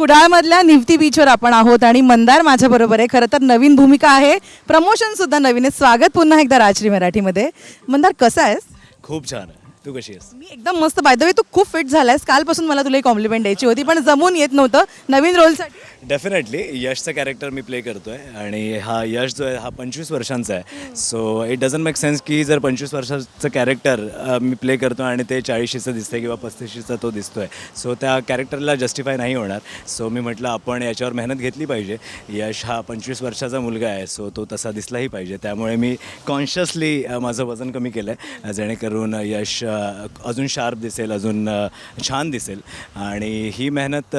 कुडाळमधल्या निवती बीचवर आपण आहोत आणि मंदार माझ्या बरोबर आहे. खरं तर नवीन भूमिका आहे. प्रमोशन सुद्धा नवीन आहे. स्वागत पुन्हा एकदा राजश्री मराठीमध्ये. मंदार कसा आहेस? खूप छान आहे. तू कशी आहेस? मी एकदम मस्त. बाय द वे तू खूप फिट झालायस. कालपासून मला तुला कॉम्प्लिमेंट द्यायची होती पण जमून येत नव्हतं. नवीन रोलसाठी डेफिनेटली यशचं कॅरेक्टर मी प्ले करतोय आणि हा यश जो आहे हा पंचवीस वर्षांचा आहे. So it doesn't make sense की जर पंचवीस वर्षाचं कॅरेक्टर मी प्ले करतो आणि ते चाळीशीचं दिसतंय किंवा पस्तीशीचा तो दिसतोय. सो त्या कॅरेक्टरला जस्टिफाय नाही होणार. सो मी म्हटलं आपण याच्यावर मेहनत घेतली पाहिजे. यश हा पंचवीस वर्षाचा मुलगा आहे. सो तो तसा दिसलाही पाहिजे. त्यामुळे मी कॉन्शियसली माझं वजन कमी केलं आहे जेणेकरून यश अजून शार्प दिसेल अजून छान दिसेल. आणि ही मेहनत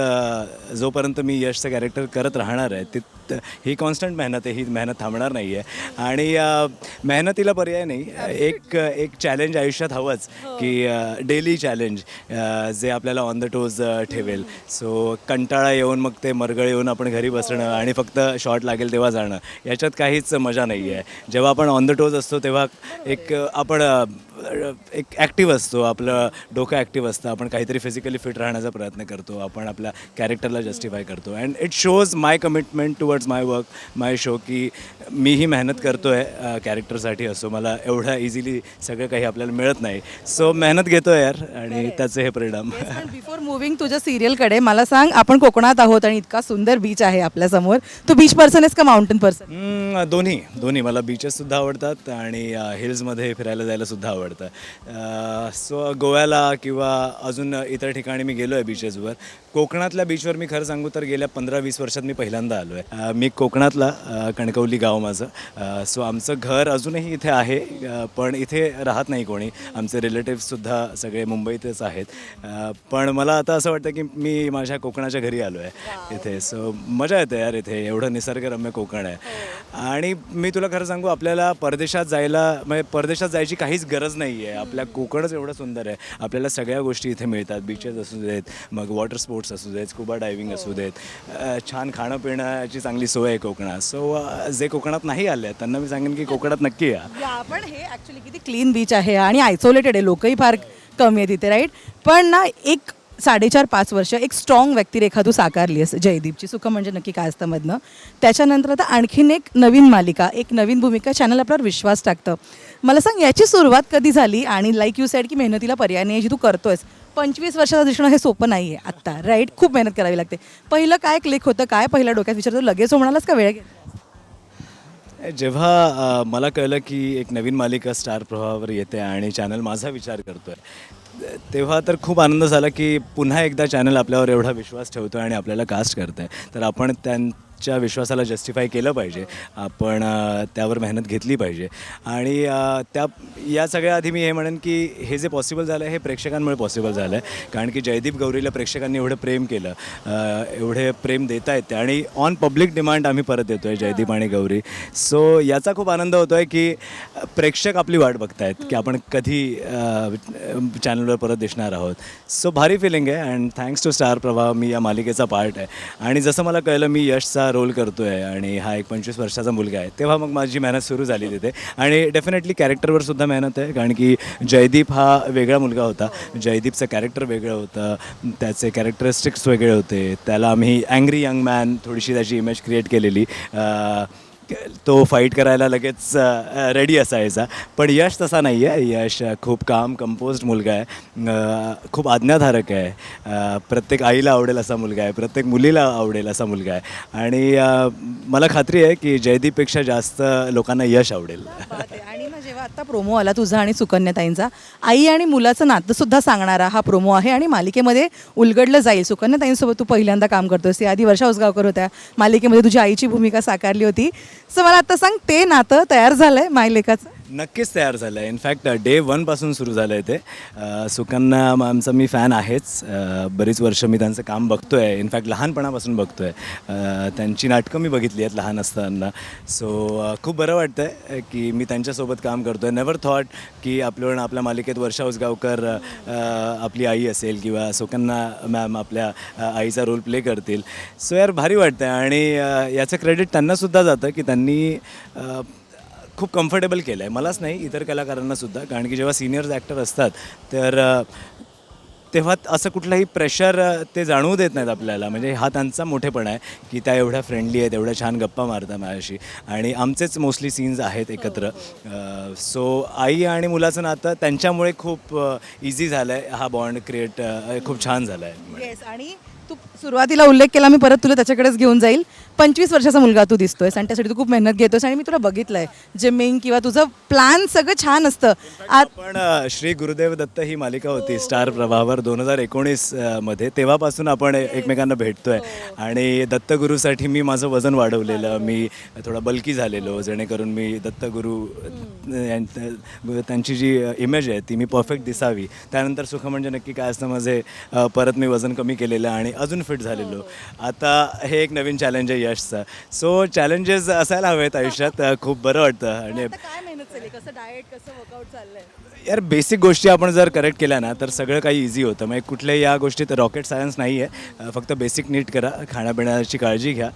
जोपर्यंत मी यशचं कॅरेक्टर करत राहणार आहे ती ही कॉन्स्टंट मेहनत आहे ही मेहनत थांबणार नाही आहे आणि मेहनतीला पर्याय नाही. एक एक चॅलेंज आयुष्यात हवंच की डेली चॅलेंज जे आपल्याला ऑन द टोज ठेवेल. सो कंटाळा येऊन मग ते मरगळ येऊन आपण घरी बसणं आणि फक्त शॉट लागेल तेव्हा जाणं याच्यात काहीच मजा नाही आहे जेव्हा आपण ऑन द टोज असतो तेव्हा एक आपण एक ॲक्टिव्ह असतो आपलं डोकं ॲक्टिव्ह असतं. आपण काहीतरी फिजिकली फिट राहण्याचा प्रयत्न करतो आपण आपल्या कॅरेक्टरला जस्टिफाय करतो. And it shows my commitment towards my work my show की मीही मेहनत करतो आहे कॅरेक्टरसाठी असो. मला एवढं इझिली सगळं काही आपल्याला मिळत नाही. सो मेहनत घेतो यार आणि त्याचे हे परिणाम. बिफोर मुव्हिंग तुझ्या सिरियलकडे मला सांग आपण कोकणात आहोत आणि इतका सुंदर बीच आहे आपल्यासमोर तू बीच पर्सन आहेस का माउंटेन पर्सन हम्म, दोन्ही दोन्ही. मला बीचेससुद्धा आवडतात आणि हिल्समध्ये फिरायला जायला सुद्धा आवडतं. सो गोव्याला किंवा अजून इतर ठिकाणी मी गेलो आहे बीचेसवर कोकणातल्या बीचवर मी खरं सांगू तर गेल्या पंधरा वीस वर्षात मी पहिल्यांदा आलो आहे मी कोकणातला कणकवली गाव माझं. सो आमचं घर अजूनही इथे आहे पण इथे राहत नाही कोणी. आमचे रिलेटिव्हसुद्धा सगळे मुंबईतच आहेत. पण मला आता असं वाटतं की मी माझ्या कोकणाच्या घरी आलो आहे इथे. सो मजा येते यार इथे. एवढं निसर्गरम्य कोकण आहे. आणि मी तुला खरं सांगू आपल्याला परदेशात जायला म्हणजे परदेशात जायची काहीच गरज नाही आहे आपल्या कोकणच एवढं सुंदर आहे. आपल्याला सगळ्या गोष्टी इथे मिळतात. बीचेस असू देत मग वॉटर स्पोर्ट्स असू देत स्कुबा डायव्हिंग असू देत. छान खाणं पिण्याची चांगली सोय आहे कोकणात. सो जे कोकणात नाही आले त्यांना मी सांगेन की कोकणात नक्की या. या पण हे ॲक्च्युली किती क्लीन बीच आहे आणि आयसोलेटेड आहे. लोकही फार कमी आहे तिथे राईट पण ना एक साडेचार पाच वर्ष एक स्ट्रॉंग व्यक्तिरेखा तू साकारली आहेस जयदीपची. सुख म्हणजे नक्की काय असतं मधनं. त्याच्यानंतर आता आणखीन एक नवीन मालिका एक नवीन भूमिका चॅनल आपल्यावर विश्वास टाकतं. मला सांग याची सुरुवात कधी झाली? आणि लाईक यू सॅड की मेहनतीला पर्याय नाही जी तू करतोयस. पंचवीस वर्षाचं दिसणं हे सोपं नाही आहे आत्ता राईट खूप मेहनत करावी लागते. पहिलं काय क्लिक होतं काय पहिल्या डोक्यात विचारतो लगेच म्हणालास का वेळ जेव्हा मला कळलं की एक नवीन मालिका स्टार प्रवाहावर येते आणि चॅनल माझा विचार करतोय तेव्हा तर खूप आनंद झाला की पुन्हा एकदा चॅनल आपल्यावर एवढा विश्वास ठेवतो आणि आपल्याला कास्ट करतं आहे तर आपण त्यांच्या विश्वासाला जस्टिफाय केलं पाहिजे. आपण त्यावर मेहनत घेतली पाहिजे. आणि त्या या सगळ्या आधी मी हे म्हणेन की हे जे पॉसिबल झालं आहे हे प्रेक्षकांमुळे पॉसिबल झालं आहे कारण की जयदीप गौरीला प्रेक्षकांनी एवढं प्रेम केलं एवढे प्रेम देत आहेत ते आणि ऑन पब्लिक डिमांड आम्ही परत येतो आहे जयदीप आणि गौरी. सो याचा खूप आनंद होतो आहे की प्रेक्षक आपली वाट बघतायत की आपण कधी चॅनलवर परत दिसणार आहोत. सो भारी फिलिंग आहे अँड थँक्स टू स्टार प्रवाह मी या मालिकेचा पार्ट आहे. आणि जसं मला कळलं मी यशचा रोल करतो आहे आणि हा एक पंचवीस वर्षाचा मुलगा आहे. तेव्हा मग माझी मेहनत सुरू झाली तिथे. आणि डेफिनेटली कॅरेक्टरवर सुद्धा मेहनत आहे कारण की जयदीप हा वेगळा मुलगा होता. जयदीपचं कॅरेक्टर वेगळं होतं. त्याचे कॅरेक्टरिस्टिक्स वेगळे होते. त्याला आम्ही अँग्री यंग मॅन थोडीशी त्याची इमेज क्रिएट केलेली. तो फाईट करायला लगेच रेडी असायचा. पण यश तसा नाही आहे यश खूप काम कंपोज्ड मुलगा आहे. खूप आज्ञाधारक आहे. प्रत्येक आईला आवडेल असा मुलगा आहे. प्रत्येक मुलीला आवडेल असा मुलगा आहे. आणि मला खात्री आहे की जयदीपपेक्षा जास्त लोकांना यश आवडेल. आणि आता प्रोमो आला तुझा आणि सुकन्याताईंचा. आई आणि मुलाचं नातं सुद्धा सांगणारा हा प्रोमो आहे आणि मालिकेमध्ये उलगडलं जाईल. सुकन्याताईंसोबत तू पहिल्यांदा काम करतोस ती आधी वर्षा उसगावकर होत्या. मालिकेमध्ये तुझी आईची भूमिका साकारली होती. सो मला आता सांग ते नातं तयार झालंय मायलेकाचं नक्कीच तयार झालं आहे इनफॅक्ट डे वनपासून सुरू झालं आहे ते. अ, सुकन्या मॅमचा मी फॅन आहेच. अ, बरीच वर्ष मी त्यांचं काम बघतो आहे इनफॅक्ट लहानपणापासून बघतो आहे uh, त्यांची नाटकं मी बघितली आहेत लहान असताना. सो खूप बरं वाटतं आहे की मी त्यांच्यासोबत काम करतो आहे नेवर थॉट की आपलं आपल्या मालिकेत वर्षा उसगावकर अ, आपली आई असेल किंवा सुकन्या मॅम आपल्या अ, आईचा रोल प्ले करतील. सो यार भारी वाटतं आहे आणि अ, याचं क्रेडिट त्यांनासुद्धा जातं की त्यांनी अ, खूप कम्फर्टेबल केलं आहे मलाच नाही इतर कलाकारांनासुद्धा कारण की जेव्हा सिनियर्स ॲक्टर असतात तर तेव्हा असं कुठलंही प्रेशर ते जाणवू देत नाहीत आपल्याला. म्हणजे हा त्यांचा मोठेपणा आहे की त्या एवढ्या फ्रेंडली आहेत एवढ्या छान गप्पा मारतात माझ्याशी. आणि आमचेच मोस्टली सीन्स आहेत एकत्र. सो आई आणि मुलाचं नातं त्यांच्यामुळे खूप इझी झालं आहे हा बॉन्ड क्रिएट खूप छान झाला आहे आणि तू सुरुवातीला उल्लेख केला मी परत तुला त्याच्याकडेच घेऊन जाईल. पंचवीस वर्षाचा मुलगा तू दिसतोयस आणि त्यासाठी तू खूप मेहनत घेतोस आणि मी तुला बघितलंय. जिमिंग किंवा तुझं प्लॅन सगळं छान असतं. आत पण अ, श्री गुरुदेव दत्त ही मालिका होती स्टार प्रभावर दोन हजार एकोणीसमध्ये. तेव्हापासून आपण एकमेकांना भेटतोय. आणि दत्तगुरूसाठी मी माझं वजन वाढवलेलं मी थोडा बल्की झालेलो जेणेकरून मी दत्तगुरू यां- त्यांची जी इमेज आहे ती मी परफेक्ट दिसावी. त्यानंतर सुख म्हणजे नक्की काय असतं माझे अ, परत मी वजन कमी केलेलं आणि अजून फिट झालेलो. आता हे एक नवीन चॅलेंज आहे यशचं. सो चॅलेंजेस असायला हवेत आयुष्यात. खूप बरं वाटतं. आणि काय मेहनत कसं डाएट कसं वर्कआउट चाललंय? यार बेसिक गोष्टी आपण जर करेक्ट केल्या ना तर सगळं काही इझी होतं. मग कुठल्या या गोष्टीत रॉकेट सायन्स नाही आहे फक्त बेसिक नीट करा. खाण्यापिण्याची काळजी घ्या.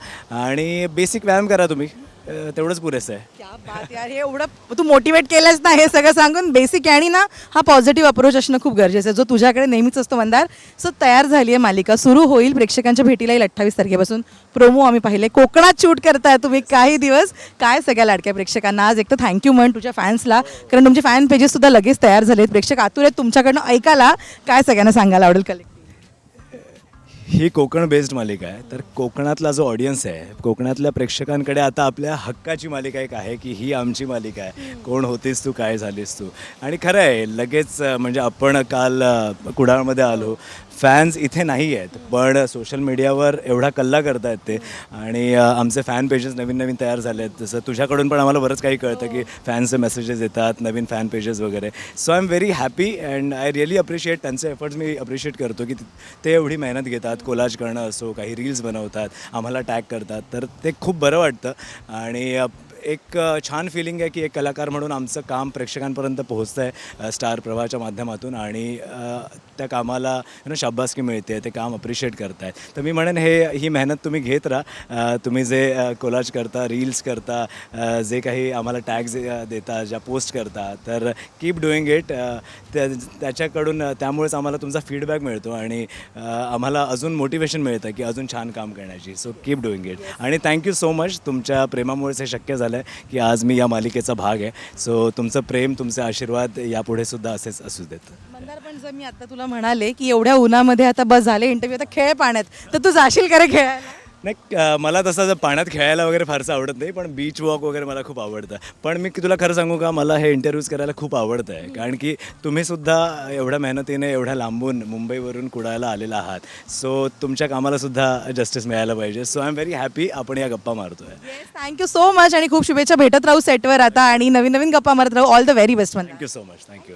आणि बेसिक व्यायाम करा तुम्ही. तेवढंच पुरेसं आहे. क्या बात यार हे एवढं तू मोटिवेट केलंस ना हे सगळं सांगून बेसिक आणि ना हा पॉझिटिव्ह अप्रोच असणं खूप गरजेचं आहे. जो तुझ्याकडे नेहमीच असतो मंदार सो तयार झाली आहे मालिका. सुरू होईल प्रेक्षकांच्या भेटीला येईल अठ्ठावीस तारखेपासून. प्रोमो आम्ही पाहिले. कोकणात शूट करताय तुम्ही काही दिवस. काय सगळ्या लाडक्या प्रेक्षकांना. आज एक तर थँक्यू म्हण तुझ्या फॅन्सला कारण तुमचे फॅन पेजेस सुद्धा लगेच तयार झालेत. प्रेक्षक आतुर आहेत तुमच्याकडनं. ऐकायला काय सगळ्यांना सांगायला आवडेल कलेक्ट ही कोकण बेस्ड मालिका आहे. तर कोकणातला जो ऑडियन्स आहे कोकणातल्या प्रेक्षकांकडे आता आपल्या हक्काची मालिका एक आहे की ही आमची मालिका आहे. कोण होतीस तू काय झालीस तू? आणि खरं आहे लगेच म्हणजे आपण काल कुडाळमध्ये आलो. फॅन्स इथे नाही आहेत पण सोशल मीडियावर एवढा कल्ला करतायत ते. आणि आमचे फॅन पेजेस नवीन नवीन तयार झाले आहेत जसं तुझ्याकडून पण आम्हाला बरंच काही कळतं की फॅन्सचे मेसेजेस येतात नवीन फॅन पेजेस वगैरे. So I am very happy and I really appreciate त्यांचे एफर्ट्स मी अप्रिशिएट करतो की ते एवढी मेहनत घेतात. कोलाज करणं असो काही रील्स बनवतात आम्हाला टॅग करतात. तर ते खूप बरं वाटतं. आणि एक छान फिलिंग आहे की एक कलाकार म्हणून आमचं काम प्रेक्षकांपर्यंत पोहोचतं आहे स्टार प्रवाहाच्या माध्यमातून आणि त्या कामाला ना शाब्बासकी शाबासकी मिळते ते काम अप्रिशिएट करतायत. तर मी म्हणेन हे ही मेहनत तुम्ही घेत राहा. तुम्ही जे कोलाज करता रील्स करता जे काही आम्हाला टॅग्स देता ज्या पोस्ट करता तर कीप डुईंग इट त्या त्याच्याकडून त्यामुळेच आम्हाला तुमचा फीडबॅक मिळतो आणि आम्हाला अजून मोटिवेशन मिळतं की अजून छान काम करण्याची. सो कीप डुईंग इट आणि थँक्यू सो मच तुमच्या प्रेमामुळेच हे शक्य झालं. आहे की आज मी या मालिकेचा भाग आहे. सो तुमचं प्रेम तुमचे आशीर्वाद यापुढे सुद्धा असेच असू देत. मंदार पण जर मी आता तुला म्हणाले की एवढ्या उन्हामध्ये आता बस झाले इंटरव्ह्यू आता खेळ पाण्यात तर तू जाशील का रे खेळायला? नाही मला तसं जर पाण्यात खेळायला वगैरे फारसं आवडत नाही पण बीच वॉक वगैरे मला खूप आवडतं. पण मी तुला खरं सांगू का मला हे इंटरव्ह्यूज करायला खूप आवडतं आहे कारण की तुम्ही सुद्धा एवढ्या मेहनतीने एवढ्या लांबून मुंबईवरून कुडायला आलेला आहात. सो तुमच्या कामाला सुद्धा जस्टिस मिळायला पाहिजे. So I am very happy आपण या गप्पा मारतोय. थँक्यू सो मच आणि खूप शुभेच्छा भेटत राहू सेटवर आता आणि नवीन नवीन गप्पा मारत राहू. All the very best thank you so much thank you